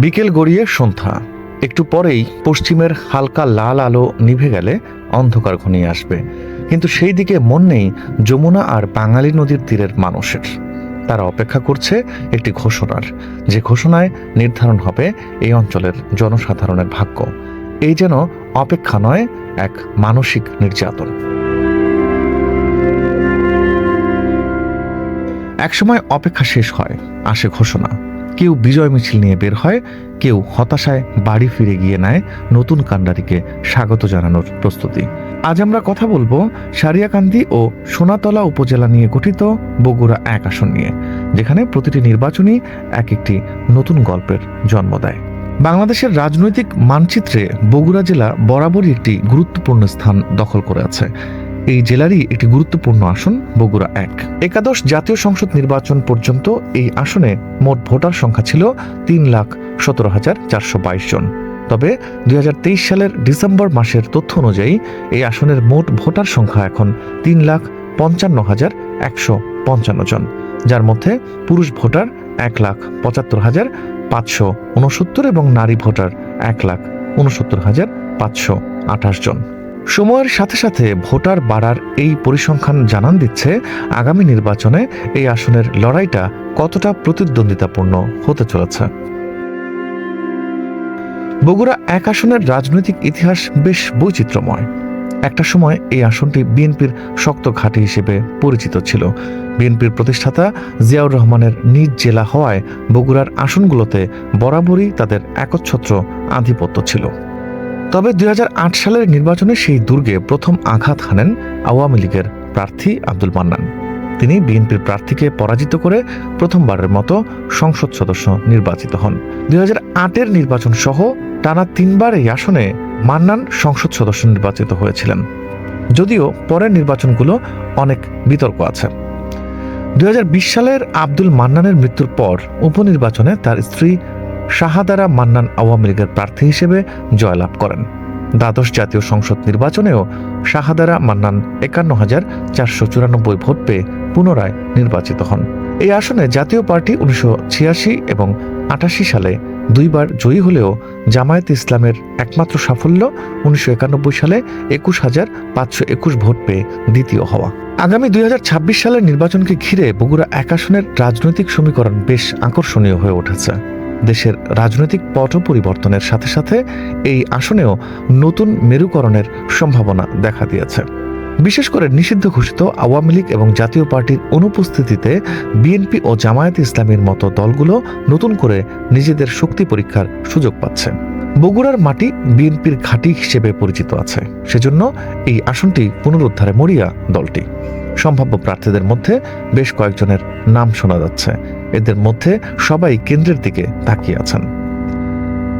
বিকেল গড়িয়ে সন্ধ্যা। একটু পরেই পশ্চিমের হালকা লাল আলো নিভে গেলে অন্ধকার ঘনিয়ে আসবে। কিন্তু সেই দিকে মন নেই যমুনা আর বাঙালি নদীর তীরের মানুষের। তারা অপেক্ষা করছে একটি ঘোষণার। যে ঘোষণায় নির্ধারণ হবে এই অঞ্চলের জনসাধারণের ভাগ্য। এই যেন অপেক্ষা নয়, এক মানসিক নির্যাতন। একসময় অপেক্ষা শেষ হয়, আসে ঘোষণা। কেউ বিজয় মিছিল নিয়ে বের হয়, কেউ হতাশায় বাড়ি ফিরে গিয়ে নেয় নতুন কাণ্ডারিকে স্বাগত জানানোর প্রস্তুতি। আজ আমরা কথা বলব সারিয়াকান্দি ও সোনাতলা উপজেলা নিয়ে গঠিত বগুড়া এক আসন নিয়ে, যেখানে প্রতিটি নির্বাচনই এক একটি নতুন গল্পের জন্ম দেয়। বাংলাদেশের রাজনৈতিক মানচিত্রে বগুড়া জেলা বরাবরই একটি গুরুত্বপূর্ণ স্থান দখল করে আছে। এই জেলারই একটি গুরুত্বপূর্ণ আসন, বগুড়া এক। একাদশ জাতীয় সংসদ নির্বাচন পর্যন্ত এই আসনে মোট ভোটার সংখ্যা ছিল তিন লাখ সতেরো হাজার চারশো বাইশ জন। তবে দু হাজার তেইশ সালের ডিসেম্বর মাসের তথ্য অনুযায়ী এই আসনের মোট ভোটার সংখ্যা এখন তিন লাখ পঞ্চান্ন হাজার একশো পঞ্চান্ন জন, যার মধ্যে পুরুষ ভোটার এক লাখ পঁচাত্তর হাজার পাঁচশো উনসত্তর এবং নারী ভোটার এক লাখ উনসত্তর হাজার পাঁচশো আঠাশ জন। সময়ের সাথে সাথে ভোটার বাড়ার এই পরিসংখ্যান জানান দিচ্ছে আগামী নির্বাচনে এই আসনের লড়াইটা কতটা প্রতিদ্বন্দ্বিতাপূর্ণ হতে চলেছে। বগুড়া এক আসনের রাজনৈতিক ইতিহাস বেশ বৈচিত্র্যময়। একটা সময় এই আসনটি বিএনপির শক্ত ঘাঁটি হিসেবে পরিচিত ছিল। বিএনপির প্রতিষ্ঠাতা জিয়াউর রহমানের নিজ জেলা হওয়ায় বগুড়ার আসনগুলোতে বরাবরই তাদের একচ্ছত্র আধিপত্য ছিল। তবে দুই সালের নির্বাচনে সেই দুর্গে প্রথম আঘাত হানেন আওয়ামী লীগের প্রার্থী আব্দুল মান্নান। তিনি বিএনপির প্রার্থীকে পরাজিত করে প্রথমবারের মতো সংসদ সদস্য নির্বাচিত হন। দুই আটের নির্বাচন সহ টানা তিনবার এই আসনে মান্নান সংসদ সদস্য নির্বাচিত হয়েছিলেন। যদিও পরের নির্বাচনগুলো অনেক বিতর্ক আছে। দুই হাজার বিশ সালের আব্দুল মান্নানের মৃত্যুর পর উপনির্বাচনে তার স্ত্রী শাহাদারা মান্নান আওয়ামী লীগের প্রার্থী হিসেবে জয়লাভ করেন। দ্বাদশ জাতীয় সংসদ নির্বাচনেও শাহাদারা মান্নান একান্ন হাজার চারশো চুরানব্বই ভোট পেয়ে পুনরায় নির্বাচিত হন। এই আসনে জাতীয় পার্টি উনিশশো ছিয়াশি এবং আটাশি সালে দুইবার জয়ী হলেও জামায়াত ইসলামের একমাত্র সাফল্য উনিশশো একানব্বই সালে একুশ হাজার পাঁচশো একুশ ভোট পেয়ে দ্বিতীয় হওয়া। আগামী দুই হাজার ছাব্বিশ সালের নির্বাচনকে ঘিরে বগুড়া এক আসনের রাজনৈতিক সমীকরণ বেশ আকর্ষণীয় হয়ে উঠেছে। দেশের রাজনৈতিক পট পরিবর্তনের সাথে সাথে এই আসনেও নতুন মেরুকরণের সম্ভাবনা দেখা দিয়েছে। বিশেষ করে নিষিদ্ধ ঘোষিত আওয়ামী লীগ এবং জাতীয় পার্টির অনুপস্থিতিতে বিএনপি ও জামায়াত ইসলামের মতো দলগুলো নতুন করে নিজেদের শক্তি পরীক্ষার সুযোগ পাচ্ছে। বগুড়ার মাটি বিএনপির ঘাঁটি হিসেবে পরিচিত আছে। সেজন্য এই আসনটি পুনরুদ্ধারে মরিয়া দলটি। সম্ভাব্য প্রার্থীদের মধ্যে বেশ কয়েকজনের নাম শোনা যাচ্ছে। এদের মধ্যে সবাই কেন্দ্রের দিকে তাকিয়ে আছেন।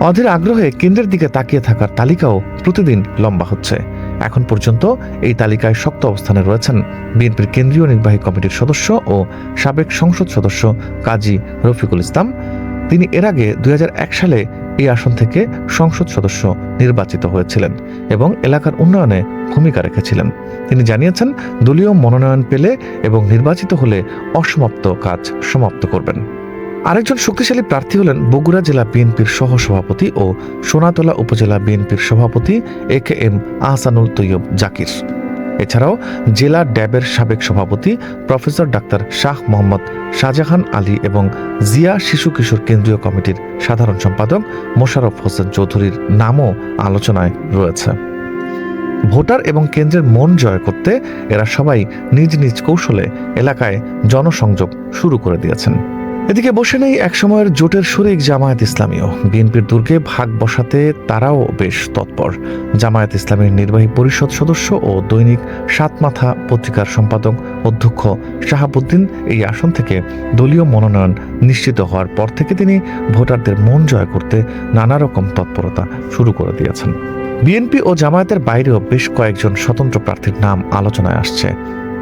অধীর আগ্রহে কেন্দ্রের দিকে তাকিয়ে থাকার তালিকাও প্রতিদিন লম্বা হচ্ছে। এখন পর্যন্ত এই তালিকায় শক্ত অবস্থানে রয়েছেন বিএনপির কেন্দ্রীয় নির্বাহী কমিটির সদস্য ও সাবেক সংসদ সদস্য কাজী রফিকুল ইসলাম। তিনি এর আগে দুই হাজার এক সালে এই আসন থেকে সংসদ সদস্য নির্বাচিত হয়েছিলেন এবং এলাকার উন্নয়নে ভূমিকা রেখেছিলেন। তিনি জানিয়েছেন, দলীয় মনোনয়ন পেলে এবং নির্বাচিত হলে অসমাপ্ত কাজ সমাপ্ত করবেন। আরেকজন শক্তিশালী প্রার্থী হলেন বগুড়া জেলা বিএনপির সহ সভাপতি ও সোনাতলা উপজেলা বিএনপির সভাপতি A K M Ahsanul Taiyab Zakir. এছাড়াও জেলা ড্যাবের সাবেক সভাপতি প্রফেসর ডাক্তার শাহ মোহাম্মদ শাহজাহান আলী এবং জিয়া শিশু কিশোর কেন্দ্রীয় কমিটির সাধারণ সম্পাদক মোশারফ হোসেন চৌধুরীর নামও আলোচনায় রয়েছে। ভোটার এবং কেন্দ্রের মন জয় করতে এরা সবাই নিজ নিজ কৌশলে এলাকায় জনসংযোগ শুরু করে দিয়েছেন। এদিকে বসে নেই একসময়ের জোটের শরিক জামায়াত ইসলামীও। বিএনপির দুর্গে ভাগ বসাতে তারাও বেশ তৎপর। জামায়াত ইসলামীর নির্বাহী পরিষদ সদস্য ও দৈনিক সাতমাথা পত্রিকার সম্পাদক অধ্যক্ষ শাহাবুদ্দিন এই আসন থেকে দলীয় মনোনয়ন নিশ্চিত হওয়ার পর থেকে তিনি ভোটারদের মন জয় করতে নানা রকম তৎপরতা শুরু করে দিয়েছেন। বিএনপি ও জামায়াতের বাইরেও বেশ কয়েকজন স্বতন্ত্র প্রার্থীর নাম আলোচনায় আসছে।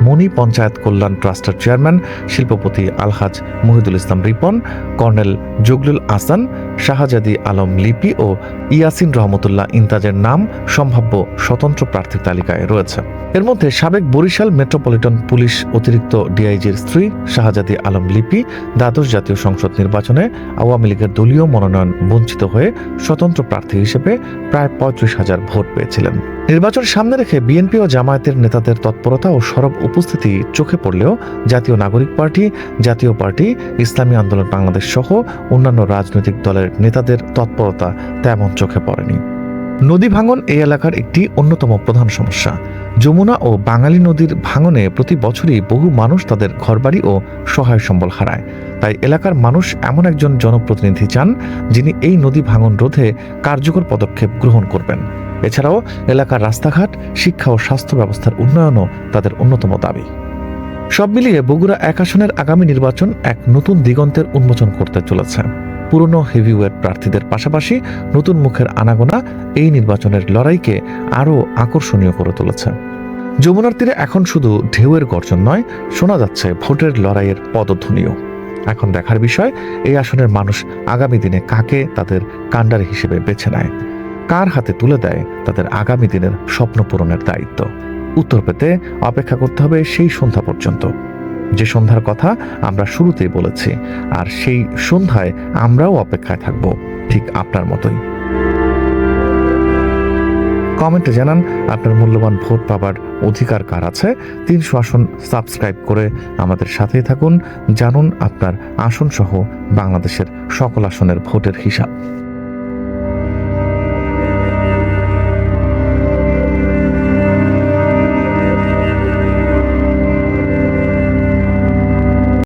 মণি পঞ্চায়েত কল্যাণ ট্রাস্টের চেয়ারম্যান, শিল্পপতি আলহাজ মহিদুল ইসলাম রিপন, কর্নেল জগলুল আসান শাহজাদি আলম লিপি ও ইয়াসিন রহমতুল্লাহ ইন্তাজের নাম সম্ভাব্য স্বতন্ত্র প্রার্থীর তালিকায় রয়েছে। এর মধ্যে সাবেক বরিশাল মেট্রোপলিটন পুলিশ অতিরিক্ত ডিআইজির স্ত্রী শাহজাদি আলম লিপি, দ্বাদশ জাতীয় সংসদ নির্বাচনে আওয়ামী লীগের দলীয় মনোনয়ন বঞ্চিত হয়ে স্বতন্ত্র প্রার্থী হিসেবে প্রায় পঁয়ত্রিশ হাজার ভোট পেয়েছিলেন। নির্বাচন সামনে রেখে বিএনপি ও জামায়াতের নেতাদের তৎপরতা ও সরব উপস্থিতি চোখে পড়লেও জাতীয় নাগরিক পার্টি, জাতীয় পার্টি, ইসলামী আন্দোলন বাংলাদেশ সহ অন্যান্য রাজনৈতিক দলের নেতাদের তৎপরতা তেমন চোখে পড়েনি। নদী ভাঙন এই এলাকার একটি অন্যতম প্রধান সমস্যা। যমুনা ও বাঙালি নদীর ভাঙনে প্রতি বছরই বহু মানুষ তাদের ঘরবাড়ি ও সহায় সম্বল হারায়। তাই এলাকার মানুষ এমন একজন জনপ্রতিনিধি চান যিনি এই নদী ভাঙন রোধে কার্যকর পদক্ষেপ গ্রহণ করবেন। এছাড়াও এলাকার রাস্তাঘাট, শিক্ষা ও স্বাস্থ্য ব্যবস্থার উন্নয়নও তাদের অন্যতম দাবি। সব মিলিয়ে বগুড়া এক আসনের আগামী নির্বাচন এক নতুন দিগন্তের উন্মোচন করতে চলেছে। পুরনো হেভিওয়েট প্রার্থীদের পাশাপাশি নতুন মুখের আনাগোনা এই নির্বাচনের লড়াইকে আরও আকর্ষণীয় করে তুলেছে। যমুনার তীরে এখন শুধু ঢেউয়ের গর্জন নয়, শোনা যাচ্ছে ভোটের লড়াইয়ের পদধ্বনিও। এখন দেখার বিষয়, এই আসনের মানুষ আগামী দিনে কাকে তাদের কাণ্ডার হিসেবে বেছে নেয়? কার হাতে তুলে দেয় তাদের আগামী দিনের স্বপ্ন পূরণের দায়িত্ব। উত্তর পেতে অপেক্ষা করতে হবে সেই সন্ধ্যা পর্যন্ত। যে সন্ধ্যার কথা আমরা শুরুতেই বলেছি, আর সেই সন্ধ্যায় আমরাও অপেক্ষায় থাকব, ঠিক আপনার মতোই। কমেন্টে জানান, আপনার মূল্যবান ভোট পাবার অধিকার কার আছে? তিনশো আসন সাবস্ক্রাইব করে আমাদের সাথেই থাকুন। জানুন আপনার আসন সহ বাংলাদেশের সকল আসনের ভোটের হিসাব।